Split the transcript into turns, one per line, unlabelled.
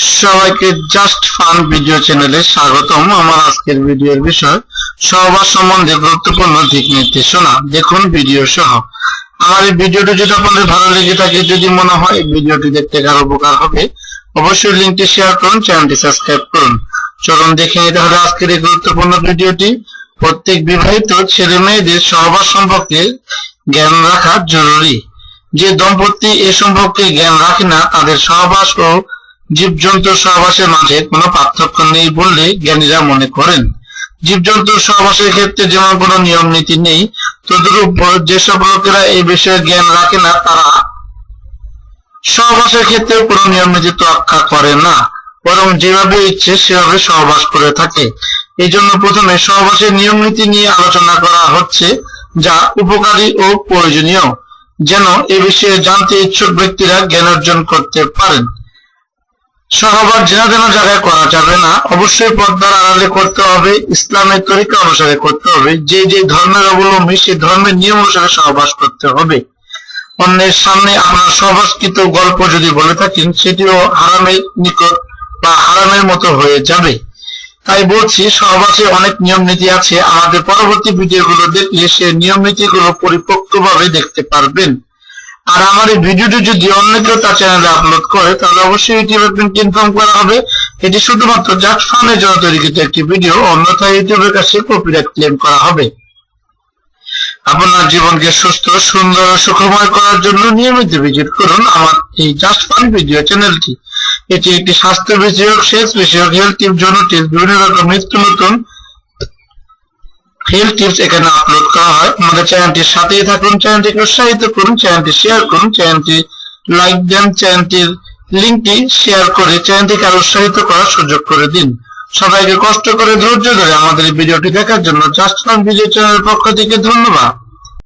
সবাইকে just fun video চ্যানেলে স্বাগতম। আমার আজকের ভিডিওর বিষয় সহবাস সম্বন্ধে গুরুত্বপূর্ণ দিক নির্দেশনা। দেখুন ভিডিও সহ। আমার এই ভিডিওটি যদি আপনাদের ভালো লেগে থাকে, যদি মনে হয় এই ভিডিওটি দেখতে কারও উপকার হবে, অবশ্যই লিঙ্কটি শেয়ার করুন, চ্যানেলটি সাবস্ক্রাইব করুন। চলুন দেখে নিতে হবে আজকের এই গুরুত্বপূর্ণ ভিডিওটি। প্রত্যেক বিবাহিত ছেলে মেয়েদের সহবাস সম্পর্কে জ্ঞান রাখা জরুরি। যে দম্পতি এ সম্পর্কে জ্ঞান রাখে না, তাদের সহবাস ও জীবজন্তুর সহবাসের মাঝে কোনো পার্থক্য নেই বললে জ্ঞানীরা মনে করেন। জীবজন্তুর সহবাসের ক্ষেত্রে যেমন কোনো নিয়ম নীতি নেই, তদরূপ যেসব লোকেরা এই বিষয়ে জ্ঞান রাখে না, তারা সহবাসের ক্ষেত্রে কোনো নিয়ম নীতি তোয়াক্কা করে না। বরং যেভাবে ইচ্ছে, সেভাবে সহবাস করে থাকে। এই জন্য প্রথমে সহবাসের নিয়ম নীতি নিয়ে আলোচনা করা হচ্ছে, যা উপকারী ও প্রয়োজনীয়। যেন এ বিষয়ে জানতে ইচ্ছুক ব্যক্তিরা জ্ঞান অর্জন করতে পারেন। সহবাস যেন যেন জায়গায় করা যাবে না, অবশ্যই পর্দার আড়ালে করতে হবে, ইসলামের তরিকা অনুসারে করতে হবে, যে যে ধর্মের অবলম্বী সেই ধর্মের নিয়ম অনুসারে সহবাস করতে হবে। অন্যের সামনে আপনার সহবাসকৃত গল্প যদি বলে থাকেন সেটিও হারামের নিকট বা হারামের মতো হয়ে যাবে। তাই বলছি, সহবাসে অনেক নিয়ম নীতি আছে, আমাদের পরবর্তী ভিডিওগুলো দেখলে সে নিয়ম নীতিগুলো পরিপক্কভাবে দেখতে পারবেন। আর আমার এই ভিডিওটি যদি অন্য কেউ তার চ্যানেলে আপলোড করে, তাহলে অবশ্যই ইউটিউবে প্রিন্ট ইনফর্ম করা হবে। এটি শুধুমাত্র জাস্ট ফানের জন্য তৈরিকৃত একটি ভিডিও অন্যথায় ইউটিউবের কাছে কপিরাইট ক্লেম করা হবে। আপনার জীবনকে সুস্থ, সুন্দর ও সুখময় করার জন্য নিয়মিত ভিজিট করুন আমার এই জাস্ট ফান ভিডিও চ্যানেলটি এটি একটি স্বাস্থ্য বিষয়ক সেক্স বিষয়ক হেলথ টিপ জন্য টিপস বিভিন্ন রকম নিত্য নতুন হেলথ টিপস এখানে আপলোড করা হয়। আমাদের চ্যানেলটির সাথেই থাকুন, চ্যানেলটিকে উৎসাহিত করুন, চ্যানেলটি শেয়ার করুন, চ্যানেলটি লাইক দেন, চ্যানেলটির লিঙ্কটি শেয়ার করে চ্যানেলটিকে আরও উৎসাহিত করার সুযোগ করে দিন। সবাইকে কষ্ট করে ধৈর্য ধরে আমাদের ভিডিওটি দেখার জন্য জাস্ট ভিডিও চ্যানেলের পক্ষ থেকে ধন্যবাদ।